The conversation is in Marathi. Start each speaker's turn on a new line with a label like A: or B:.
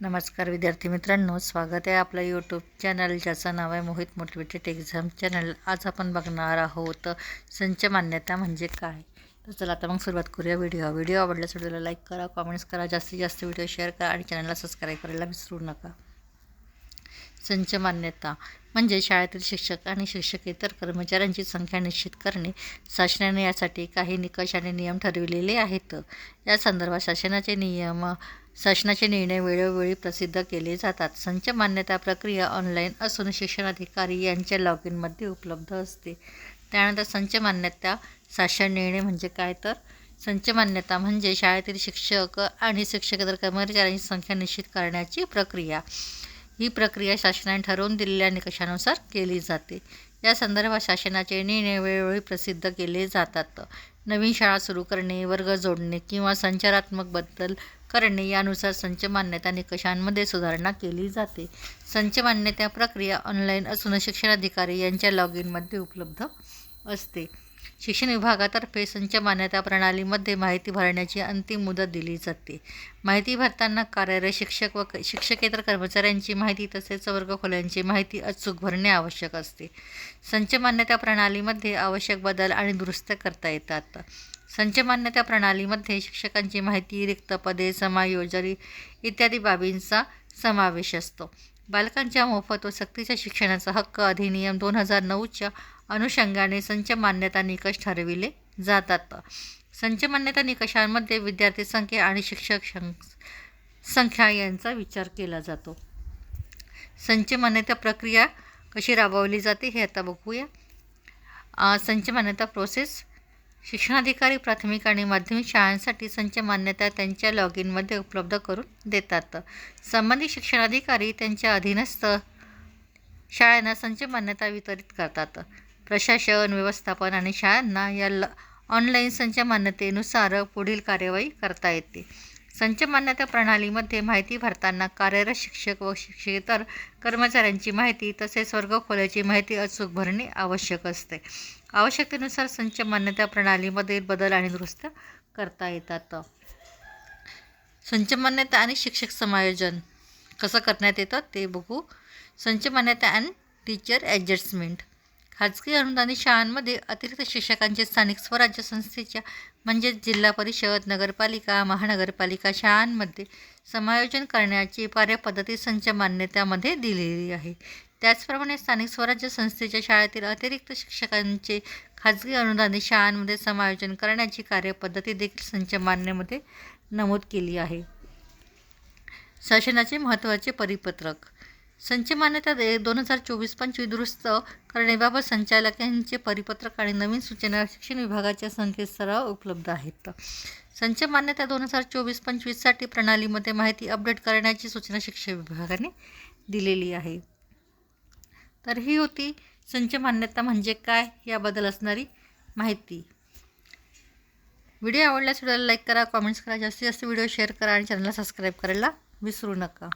A: नमस्कार विद्यार्थी मित्रांनो स्वागत आहे आपलं यूट्यूब चॅनल ज्याचं नाव आहे मोहित मोटिवेटेड एक्झाम चॅनल आज आपण बघणार आहोत संच मान्यता म्हणजे काय? तर चला आता मग सुरुवात करूया व्हिडिओ व्हिडिओ आवडल्यास व्हिडिओला लाईक करा कॉमेंट्स करा जास्तीत जास्त व्हिडिओ शेअर करा आणि चॅनलला सबस्क्राईब करायला विसरू नका. संच मान्यता म्हणजे शाळेतील शिक्षक आणि शिक्षकेतर कर्मचाऱ्यांची संख्या निश्चित करणे. शासनाने यासाठी काही निकष आणि नियम ठरविलेले आहेत. या संदर्भात शासनाचे नियम शासनाचे निर्णय वेळोवेळी प्रसिद्ध केले जातात. संच मान्यता प्रक्रिया ऑनलाईन असून शिक्षणाधिकारी यांच्या लॉग इनमध्ये उपलब्ध असते. त्यानंतर संच मान्यता शासन निर्णय म्हणजे काय तर? संच मान्यता म्हणजे शाळेतील शिक्षक आणि शिक्षकेतर कर्मचाऱ्यांची संख्या निश्चित करण्याची प्रक्रिया. ही प्रक्रिया शासनाने ठरवून दिलेल्या निकषानुसार केली जाते. या संदर्भात शासनाचे निर्णय वेळोवेळी प्रसिद्ध केले जातात. नवीन शाळा सुरू करणे वर्ग जोडणे किंवा संचारात्मक बदल करणे यानुसार संच मान्यता निकषांमध्ये सुधारणा केली जाते. संच मान्यता प्रक्रिया ऑनलाईन असून शिक्षणाधिकारी यांच्या लॉग इनमध्ये उपलब्ध असते. शिक्षण विभागातर्फे संच मान्यता प्रणालीमध्ये माहिती भरण्याची अंतिम मुदत दिली जाते. माहिती भरताना कार्यरत शिक्षक व शिक्षकेतर कर्मचाऱ्यांची माहिती तसेच वर्गखोल्यांची माहिती अचूक भरणे आवश्यक असते. संच मान्यता प्रणालीमध्ये आवश्यक बदल आणि दुरुस्त करता येतात. संच मान्यता प्रणालीमध्ये शिक्षकांची माहिती रिक्त पदे समायोजनी इत्यादी बाबींचा समावेश असतो. बालकांच्या मोफत व सक्तीच्या शिक्षणाचा हक्क अधिनियम दोन हजार नऊच्या अनुषंगाने संच मान्यता निकष ठरविले जातात. संच मान्यता निकषांमध्ये विद्यार्थी संख्या आणि शिक्षक संख्या यांचा विचार केला जातो. संच मान्यता प्रक्रिया कशी राबवली जाते हे आता बघूया. संच मान्यता प्रोसेस शिक्षणाधिकारी प्राथमिक आणि माध्यमिक शाळांसाठी संच मान्यता त्यांच्या लॉग इनमध्ये उपलब्ध करून देतात. संबंधित शिक्षणाधिकारी त्यांच्या अधीनस्थ शाळांना संच मान्यता वितरित करतात. प्रशासन व्यवस्थापन आणि शाळांना या ल ऑनलाईन संच मान्यतेनुसार पुढील कार्यवाही करता येते. संच मान्यता प्रणालीमध्ये माहिती भरताना कार्यरत शिक्षक व शिक्षकेतर कर्मचाऱ्यांची माहिती तसेच वर्गखोल्याची माहिती अचूक भरणे आवश्यक असते. आवश्यकतेनुसार संच मान्यता प्रणालीमध्ये बदल आणि दुरुस्त करता येतात. संच मान्यता आणि शिक्षक समायोजन कसं करण्यात येतं ते बघू. संच मान्यता अँड टीचर ॲडजस्टमेंट. खाजगी अनुदानित शाळांमध्ये अतिरिक्त शिक्षकांचे स्थानिक स्वराज्य संस्थेच्या म्हणजेच जिल्हा परिषद नगरपालिका महानगरपालिका शाळांमध्ये समायोजन करण्याची कार्यपद्धती संच मान्यतामध्ये दिलेली आहे. त्याचप्रमाणे स्थानिक स्वराज्य संस्थेच्या शाळेतील अतिरिक्त शिक्षकांचे खाजगी अनुदानित शाळांमध्ये समायोजन करण्याची कार्यपद्धती देखील संच मान्यमध्ये नमूद केली आहे. शासनाचे महत्त्वाचे परिपत्रक संच मान्यता दे दोन हजार चोवीस पंचवीस दुरुस्त करण्याबाबत संचालकांचे परिपत्रक आणि नवीन सूचना शिक्षण विभागाच्या संकेतस्थळावर उपलब्ध आहेत. संच मान्यता दोन हजार चोवीस पंचवीससाठी प्रणालीमध्ये माहिती अपडेट करण्याची सूचना शिक्षण विभागाने दिलेली आहे. तर ही होती संच मान्यता म्हणजे काय याबद्दल असणारी माहिती. व्हिडिओ आवडल्यास व्हिडिओला लाईक करा कॉमेंट्स करा जास्तीत जास्त व्हिडिओ शेअर करा आणि चॅनलला सबस्क्राईब करायला विसरू नका.